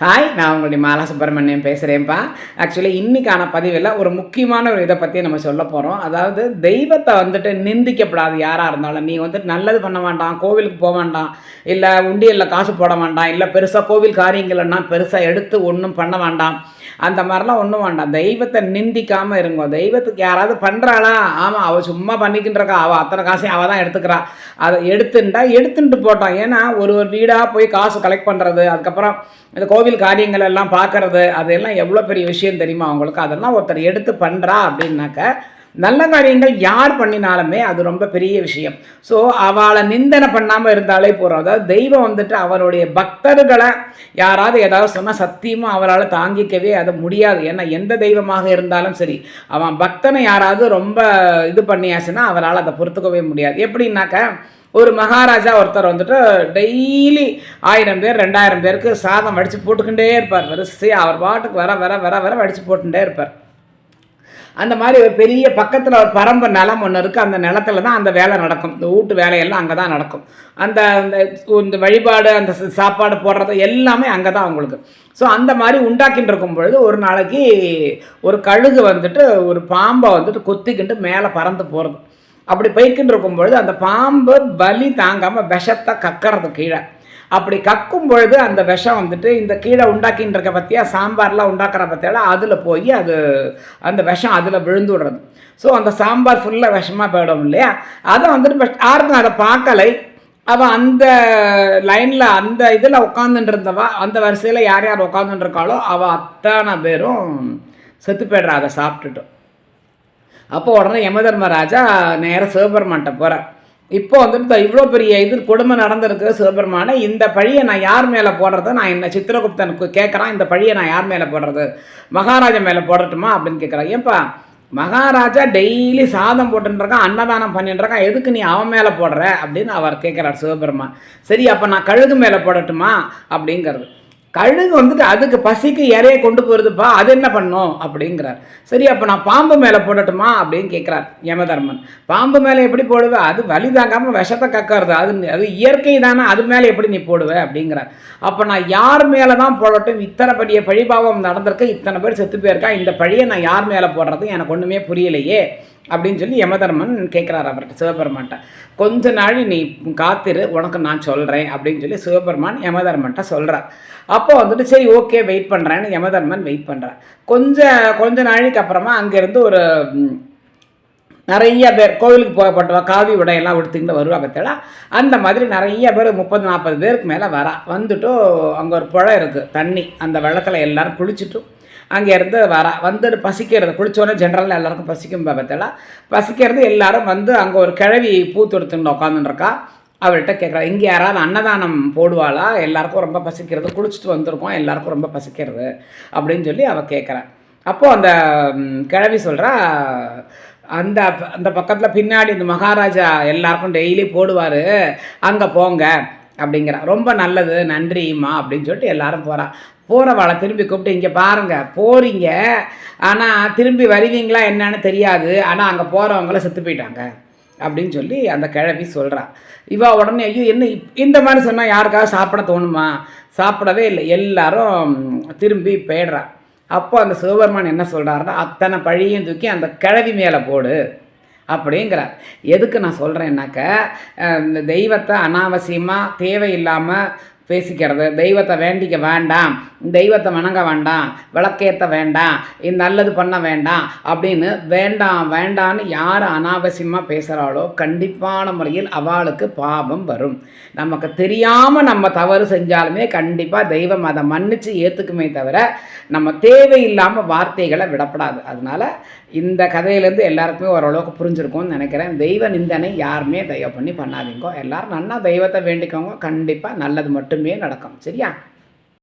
Hi நான் உங்களுடைய Mala Subramaniam பேசுகிறேன்ப்பா actually இன்றைக்கான பதிவில் ஒரு முக்கியமான ஒரு இதை பற்றி நம்ம சொல்ல போகிறோம் அதாவது தெய்வத்தை வந்துட்டு நிந்திக்கப்படாது யாராக இருந்தாலும். நீ வந்துட்டு நல்லது பண்ண வேண்டாம் கோவிலுக்கு போக வேண்டாம் இல்லை உண்டியலில் காசு போட வேண்டாம் இல்லை பெருசாக கோவில் காரியங்கள்னா பெருசாக எடுத்து ஒன்றும் பண்ண வேண்டாம். அந்த மாதிரிலாம் ஒன்றும் வேண்டாம். தெய்வத்தை நிந்திக்காமல் இருங்கோ. தெய்வத்துக்கு யாராவது பண்ணுறாளா ஆமாம் அவள் சும்மா பண்ணிக்கிட்டு அவள் அத்தனை காசையும் அவள் தான் எடுத்துக்கிறா. அதை எடுத்துட்டா எடுத்துட்டு போட்டான் ஏன்னா ஒரு ஒரு வீடாக போய் காசு கலெக்ட் பண்ணுறது அதுக்கப்புறம் இந்த கோவில் காரியங்கள் எல்லாம் பார்க்கறது அதெல்லாம் எவ்வளோ பெரிய விஷயம் தெரியுமா அவங்களுக்கு அதெல்லாம் ஒருத்தர் எடுத்து பண்ணுறா அப்படின்னாக்க நல்ல காரியங்கள் யார் பண்ணினாலுமே அது ரொம்ப பெரிய விஷயம். ஸோ அவளை நிந்தனை பண்ணாமல் இருந்தாலே போகிறோம் அதாவது தெய்வம் வந்துட்டு அவருடைய பக்தர்களை யாராவது ஏதாவது சொன்னால் சத்தியமாக அவரால் தாங்கிக்கவே அது முடியாது. ஏன்னா எந்த தெய்வமாக இருந்தாலும் சரி அவன் பக்தனை யாராவது ரொம்ப இது பண்ணியாச்சுன்னா அவரால் அதை பொறுத்துக்கவே முடியாது. எப்படின்னாக்க ஒரு மகாராஜா ஒருத்தர் வந்துட்டு டெய்லி ஆயிரம் பேர் ரெண்டாயிரம் பேருக்கு சாதம் வடித்து போட்டுக்கிட்டே இருப்பார். வரிசையாக அவர் பாட்டுக்கு வர வர வர வர வடித்து போட்டுகிட்டே இருப்பார். அந்த மாதிரி ஒரு பெரிய பக்கத்தில் ஒரு பரம்பு நிலம் ஒன்று இருக்குது அந்த நிலத்துல தான் அந்த வேலை நடக்கும். இந்த வீட்டு வேலையெல்லாம் அங்கே தான் நடக்கும். அந்த அந்த இந்த வழிபாடு அந்த சாப்பாடு போடுறது எல்லாமே அங்கே தான் அவங்களுக்கு. ஸோ அந்த மாதிரி உண்டாக்கின்னு இருக்கும் பொழுது ஒரு நாளைக்கு ஒரு கழுகு வந்துட்டு ஒரு பாம்பை வந்துட்டு கொத்திக்கிட்டு மேலே பறந்து போகிறது அப்படி போய்க்கின்னு இருக்கும் பொழுது அந்த பாம்பு வலி தாங்காமல் விஷத்தை கக்கறது கீழே. அப்படி கக்கும் பொழுது அந்த விஷம் வந்துட்டு இந்த கீழே உண்டாக்கின்னு இருக்க பற்றியா சாம்பார்லாம் உண்டாக்குற பற்றியால அதில் போய் அது அந்த விஷம் அதில் விழுந்து விடுறது. ஸோ அந்த சாம்பார் ஃபுல்லாக விஷமாக போயிடும் இல்லையா? அதை வந்துட்டு first யாருக்கும் அதை பார்க்கலை அவள் அந்த லைனில் அந்த இதில் உட்காந்துட்டு இருந்தவா அந்த வரிசையில் யார் யார் உட்காந்துட்டு இருக்காளோ அவள் அத்தனை பேரும் செத்து போய்டுறா அதை சாப்பிட்டுட்டு. அப்போ உடனே யமதர்மராஜா நேராக சிவபெருமான்கிட்ட போகிறார் இப்போ வந்துட்டு இவ்வளோ பெரிய இது கொடுமை நடந்திருக்கு சிவபெருமானை இந்த பழியை நான் யார் மேலே போடுறது? நான் என்ன சித்திரகுப்தனுக்கு கேட்குறான் இந்த பழியை நான் யார் மேலே போடுறது? மகாராஜா மேலே போடட்டுமா அப்படின்னு கேட்குறான் ஏன்பா மகாராஜா டெய்லி சாதம் போட்டுருக்கான் அன்னதானம் பண்ணிட்டுருக்கான் எதுக்கு நீ அவன் மேலே போடுற? அப்படின்னு அவர் கேட்குறார் சிவபெருமான். சரி அப்போ நான் கழுகு மேலே போடட்டுமா? அப்படிங்கிறது. கழுகு வந்துட்டு அதுக்கு பசிக்கு இறைய கொண்டு போகிறதுப்பா அது என்ன பண்ணும்? அப்படிங்கிறார். சரி அப்போ நான் பாம்பு மேலே போடட்டுமா? அப்படின்னு கேட்குறார் யமதர்மன். பாம்பு மேலே எப்படி போடுவேன் அது வலி தாங்காமல் விஷத்தை கக்கறது. அது அது இயற்கை தானே அது மேலே எப்படி நீ போடுவ? அப்படிங்கிறார். அப்போ நான் யார் மேலே தான் போடட்டும்? இத்தனை பெரிய பழிபாவம் நடந்திருக்கு. இத்தனை பேர் செத்து போயிருக்கா? இந்த பழியை நான் யார் மேலே போடுறது? எனக்கு ஒன்றுமே புரியலையே. அப்படின்னு சொல்லி யமதர்மன் கேட்குறாரு அவர்கிட்ட சிவபெருமான்ட்ட. கொஞ்ச நாள் நீ காத்திரு உனக்கு நான் சொல்கிறேன் அப்படின்னு சொல்லி சிவபெருமான் யமதர்மன்ட்ட சொல்கிறார் அப்போ வந்துட்டு சரி ஓகே வெயிட் பண்ணுறேன்னு யமதர்மன் வெயிட் பண்ணுறார் கொஞ்ச கொஞ்ச நாளைக்கு அப்புறமா அங்கேருந்து ஒரு நிறைய பேர் கோவிலுக்கு போகப்பட்டவா காவி உடையெல்லாம் உடுத்திக்கிட்டு வருவா பார்த்தா அந்த மாதிரி நிறைய பேர் முப்பது நாற்பது பேருக்கு மேலே வரா. வந்துட்டு அங்கே ஒரு புழை இருக்குது தண்ணி. அந்த வெள்ளத்தில் எல்லோரும் குளிச்சுட்டும் அங்கேருந்து வரா வந்துட்டு பசிக்கிறது. குளிச்சோடனே ஜென்ரலாக எல்லாருக்கும் பசிக்கும் பார்த்தா பசிக்கிறது எல்லாரும் வந்து அங்கே ஒரு கிழவி பூ தொடுத்துன்னு உட்காந்துருக்கா அவள்கிட்ட கேட்குறா இங்கே யாராவது அன்னதானம் போடுவாளா? எல்லாருக்கும் ரொம்ப பசிக்கிறது. குளிச்சுட்டு வந்திருக்கோம். எல்லாருக்கும் ரொம்ப பசிக்கிறது. அப்படின்னு சொல்லி அவள் கேட்குறான் அப்போது அந்த கிழவி சொல்கிறா அந்த அந்த பக்கத்தில் பின்னாடி இந்த மகாராஜா எல்லாருக்கும் டெய்லி போடுவார். அங்கே போங்க. அப்படிங்கிறா. ரொம்ப நல்லது. நன்றிம்மா. அப்படின்னு சொல்லிட்டு எல்லாரும் போகிறா போகிறவாளை திரும்பி கூப்பிட்டு இங்கே பாருங்கள் போகிறீங்க ஆனால் திரும்பி வருவீங்களா என்னன்னு தெரியாது. ஆனால் அங்கே போகிறவங்கள செத்து போயிட்டாங்க. அப்படின்னு சொல்லி அந்த கிழவி சொல்கிறான் இவா உடனே ஐயோ என்ன இப்- இந்த மாதிரி சொன்னால் யாருக்காவது சாப்பிட தோணுமா? சாப்பிடவே இல்லை. எல்லாரும் திரும்பி போயிடுறா. அப்போ அந்த சிவபெருமான் என்ன சொல்கிறாருன்னா அத்தனை பழியும் தூக்கி அந்த கிழவி மேலே போடு. அப்படிங்கிறார். எதுக்கு நான் சொல்கிறேன்னாக்க இந்த தெய்வத்தை அனாவசியமாக தேவையில்லாமல் பேசிக்கிறது. தெய்வத்தை வேண்டிக்க வேண்டாம். தெய்வத்தை வணங்க வேண்டாம். விளக்கேற்ற வேண்டாம். இது நல்லது பண்ண வேண்டாம். அப்படின்னு வேண்டாம் வேண்டான்னு யார் அனாவசியமாக பேசுகிறாளோ கண்டிப்பான முறையில் அவளுக்கு பாவம் வரும். நமக்கு தெரியாமல் நம்ம தவறு செஞ்சாலுமே கண்டிப்பாக தெய்வம் அதை மன்னிச்சு ஏற்றுக்குமே தவிர நம்ம தேவையில்லாமல் வார்த்தைகளை விடப்படாது. அதனால இந்த கதையிலேருந்து எல்லாருக்குமே ஓரளவுக்கு புரிஞ்சிருக்கும்னு நினைக்கிறேன். தெய்வ நிந்தனை யாருமே தயவு பண்ணி பண்ணாதீங்க. எல்லோரும் நல்லா தெய்வத்தை வேண்டிக்கோங்க. கண்டிப்பாக நல்லது மட்டும் மட்டுமே நடக்கும் சரியா?